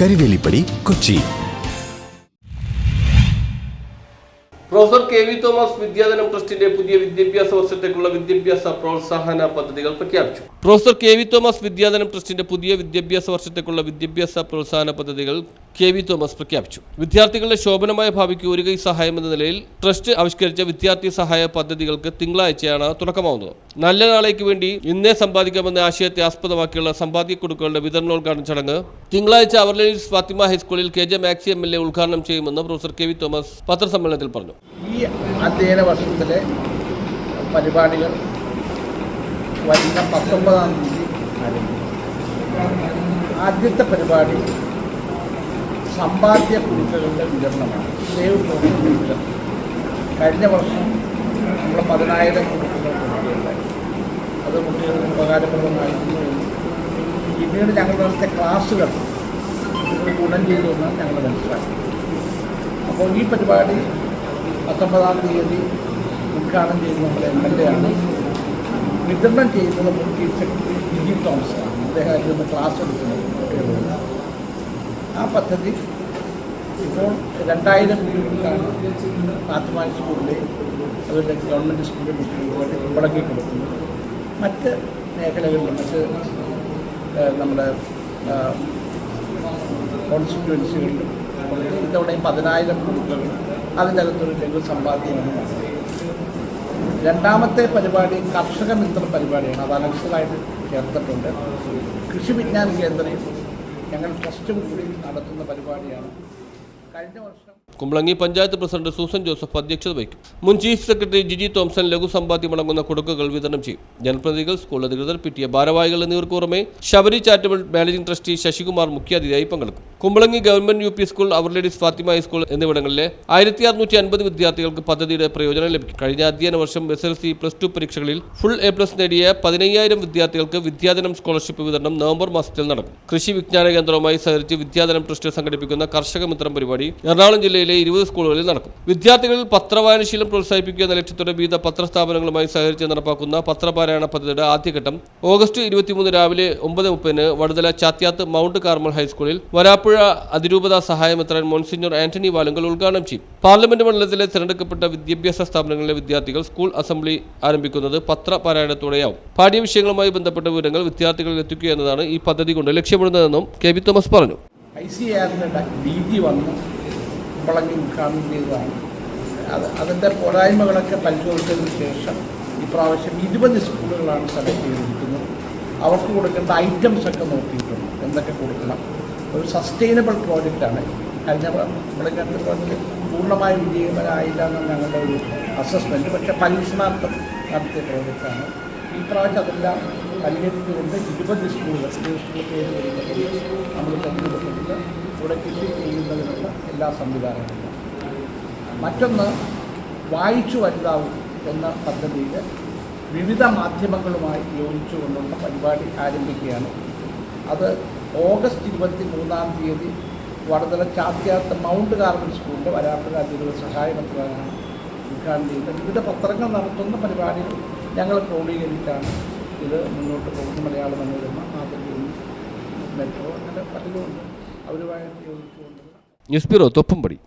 Karivelippadi Kochi. Professor K V Thomas Vidyadhanam ട്രസ്റ്റിന്റെ പുതിയ വിദ്യാഭ്യാസ വർഷത്തേക്കുള്ള വിദ്യാഭ്യാസ പ്രോത്സാഹന പദ്ധതികൾ പ്രഖ്യാപിച്ചു. Professor K V Thomas Vidyadhanam ട്രസ്റ്റിന്റെ പുതിയ വിദ്യാഭ്യാസ വർഷത്തേക്കുള്ള വിദ്യാഭ്യാസ പ്രോത്സാഹന പദ്ധതികൾ കെ വി തോമസ് പ്രഖ്യാപിച്ചു. വിദ്യാർത്ഥികളുടെ ശോഭനമായ ഭാവിക്ക് ഒരു കൈ സഹായം എന്ന നിലയിൽ ട്രസ്റ്റ് ആവിഷ്കരിച്ച വിദ്യാർത്ഥി സഹായ പദ്ധതികൾക്ക് തിങ്കളാഴ്ചയാണ് തുടക്കമാവുന്നത്. നല്ല നാളേക്ക് വേണ്ടി ഇന്നേ സമ്പാദിക്കാമെന്ന ആശയത്തെ ആസ്പദമാക്കിയുള്ള സമ്പാദ്യ കൊടുക്കുകളുടെ വിതരണോദ്ഘാടന ചടങ്ങ് തിങ്കളാഴ്ച അവർലേഡീസ് ഫാത്തിമ ഹൈസ്കൂളിൽ K J Maxi M L A ഉദ്ഘാടനം ചെയ്യുമെന്ന് പ്രൊഫസർ കെ വി തോമസ് പത്രസമ്മേളനത്തിൽ പറഞ്ഞു. ഈ അധ്യയന വർഷത്തിലെ പരിപാടികൾ വരുന്ന പത്തൊമ്പതാം തീയതി ആദ്യത്തെ പരിപാടി സമ്പാദ്യ കുടുക്കകളുടെ വിതരണമാണ്. സേവ് ടോക്കൺ വിതരണം. കഴിഞ്ഞ വർഷം നമ്മൾ പതിനായിരം കുടുക്കുകൾ അത് കുട്ടികൾക്ക് ഉപകാരപ്രദമായിരുന്നു പിന്നീട് ഞങ്ങൾ നടത്തിയ ക്ലാസ്സുകൾ ഗുണം ചെയ്തു എന്നാണ് ഞങ്ങൾ മനസ്സിലാക്കി. അപ്പോൾ ഈ പരിപാടി പത്തൊമ്പതാം തീയതി ഉദ്ഘാടനം ചെയ്ത് നമ്മുടെ എം എൽ എ ആണ്. വിതരണം ചെയ്യുന്നത് മുൻ ചീഫ് സെക്രട്ടറി ജിജി തോമസ് ആണ് അദ്ദേഹം ക്ലാസ് എടുക്കുന്നത്. കുട്ടികളോട് ആ പദ്ധതി ഇപ്പോൾ രണ്ടായിരം കുട്ടികൾക്കാണ് ആത്മാ സ്കൂളിലെ അതുപോലെ ഗവൺമെന്റ് സ്കൂളിലെ കുട്ടികൾക്ക് കുമ്പളക്കി കൊടുക്കുന്നത്. മറ്റ് മേഖലകളിലും മറ്റ് നമ്മുടെ കോൺസ്റ്റിറ്റ്യുവൻസികളിലും ഇതോടെ പതിനായിരം കുട്ടികൾ അകത്തൊരു ലഘു സമ്പാദ്യമാണ് രണ്ടാമത്തെ പരിപാടി കർഷക മിത്ര പരിപാടിയാണ്. അത് അനക്സലായിട്ട് ചേർത്തിട്ടുണ്ട്. കൃഷി വിജ്ഞാന കേന്ദ്രയിൽ ഞങ്ങൾ ട്രസ്റ്റും കൂടി നടത്തുന്ന പരിപാടിയാണ്. കഴിഞ്ഞ വർഷം Kumbalangi panchayat president Susan Joseph അധ്യക്ഷത വഹിക്കും. മുൻ ചീഫ് സെക്രട്ടറി ജിജി തോംസൺ ലഘു സമ്പാദ്യമടങ്ങുന്ന കൊടുക്കുകൾ വിതരണം ചെയ്യും. ജനപ്രതിനിധികൾ സ്കൂൾ അധികൃതർ പി ടി എ ഭാരവാഹികൾ എന്നിവർക്ക് പുറമെ Sabari charitable managing trustee Sasikumar മുഖ്യാതിഥിയായി പങ്കെടുക്കും. Kumbalangi government U P school our ladies Fatima high school എന്നിവിടങ്ങളിലെ ആയിരത്തി അറുന്നൂറ്റി അൻപത് വിദ്യാർത്ഥികൾക്ക് പദ്ധതിയുടെ പ്രയോജനം ലഭിക്കും. കഴിഞ്ഞ അധ്യയന വർഷം S L C plus two പരീക്ഷകളിൽ ഫുൾ എ പ്ലസ് നേടിയ പതിനയ്യായിരം വിദ്യാർത്ഥികൾക്ക് വിദ്യാധനം സ്കോളർഷിപ്പ് വിതരണം നവംബർ മാസത്തിൽ നടക്കും കൃഷി വിജ്ഞാന കേന്ദ്രവുമായി സഹകരിച്ച് വിദ്യാധനം ട്രസ്റ്റ് സംഘടിപ്പിക്കുന്ന കർഷക മിത്രം പരിപാടി എറണാകുളം ജില്ലയിലെ ഇരുപത് സ്കൂളുകളിൽ നടക്കും. വിദ്യാർത്ഥികളിൽ പത്രവായനശീലം പ്രോത്സാഹിപ്പിക്കുക എന്ന ലക്ഷ്യത്തോടെ വിവിധ പത്രസ്ഥാപനങ്ങളുമായി സഹകരിച്ച് നടപ്പാക്കുന്ന പത്രപാരായണ പദ്ധതിയുടെ ആദ്യഘട്ടം ഓഗസ്റ്റ് ഇരുപത്തിമൂന്ന് രാവിലെ ഒമ്പത് മുപ്പതിന് വടുതല ചാത്യാത്ത് മൗണ്ട് കാർമൽ ഹൈസ്കൂളിൽ വരാപ്പുഴ അതിരൂപത സഹായമെത്രൻ മോൺസിഞ്ഞോർ ആന്റണി വാലുങ്കൽ ഉദ്ഘാടനം ചെയ്യും. പാർലമെന്റ് മണ്ഡലത്തിലെ തിരഞ്ഞെടുക്കപ്പെട്ട വിദ്യാഭ്യാസ സ്ഥാപനങ്ങളിലെ വിദ്യാർത്ഥികൾ സ്കൂൾ അസംബ്ലി ആരംഭിക്കുന്നത് പത്രപാരായണത്തോടെയാവും പാഠ്യവിഷയങ്ങളുമായി ബന്ധപ്പെട്ട വിവരങ്ങൾ വിദ്യാർത്ഥികളിൽ എത്തിക്കുക എന്നതാണ് ഈ പദ്ധതി കൊണ്ട് ലക്ഷ്യമിടുന്നതെന്നും കെ വി തോമസ് പറഞ്ഞു. ഐ സി ആറിന്റെ രീതി വന്ന്. പോരായ്മകളൊക്കെ പരിശോധിച്ചതിന് ശേഷം ഇപ്രാവശ്യം ഇരുപത് സ്കൂളുകളാണ് സെലക്ട് ചെയ്തിരിക്കുന്നത്. അവർക്ക് കൊടുക്കേണ്ട ഐറ്റംസ് ഒക്കെ നോക്കിയിട്ടുണ്ട്. എന്തൊക്കെ കൊടുക്കണം? ഒരു സസ്റ്റൈനബിൾ പ്രോജക്റ്റാണ് കഴിഞ്ഞ കുമ്പളങ്ങാട്ട് പ്രോജക്റ്റ് പൂർണമായി വിജയകരമായില്ല എന്നാണ് ഞങ്ങളുടെ ഒരു അസസ്മെന്റ് പക്ഷേ പരീക്ഷണാർത്ഥം നടത്തിയ പ്രോജക്റ്റാണ് ഈ പ്രാവശ്യം അതെല്ലാം പരിഹരിച്ചുകൊണ്ട് ഇരുപത് സ്കൂളുകൾ സ്കൂൾ പേര് വരുന്നത് നമ്മൾ തെരഞ്ഞെടുത്തിട്ട് ഇവിടെ കൃഷി ചെയ്യുന്നതിനുള്ള എല്ലാ സംവിധാനങ്ങളും. മറ്റൊന്ന് വായിച്ചു വലുതാവും എന്ന പദ്ധതിയിൽ വിവിധ മാധ്യമങ്ങളുമായി യോജിച്ചുകൊണ്ടുള്ള പരിപാടി ആരംഭിക്കുകയാണ്. അത് ഓഗസ്റ്റ് ഇരുപത്തി മൂന്നാം തീയതി വടതല ചാത്യാത്ത മൗണ്ട് കാർബൺ സ്കൂളിന്റെ വരാപ്പുഴ അതിരൂപ സഹായമന്ത്രമാണ് ഉദ്ഘാടനം ചെയ്യുന്നത്. വിവിധ പത്രങ്ങൾ നടത്തുന്ന പരിപാടികൾ ഞങ്ങൾ ക്രോഡീകരിച്ചാണ് ഇത് മുന്നോട്ട് പോകുന്ന. മലയാള മനോരമ മാതൃഭൂമി മെട്രോ അങ്ങനെ പലതുമുണ്ട് അവരുമായിട്ട് യോജിച്ചുകൊണ്ടുള്ള ന്യൂസ് ബ്യൂറോ തൊപ്പുംപടി.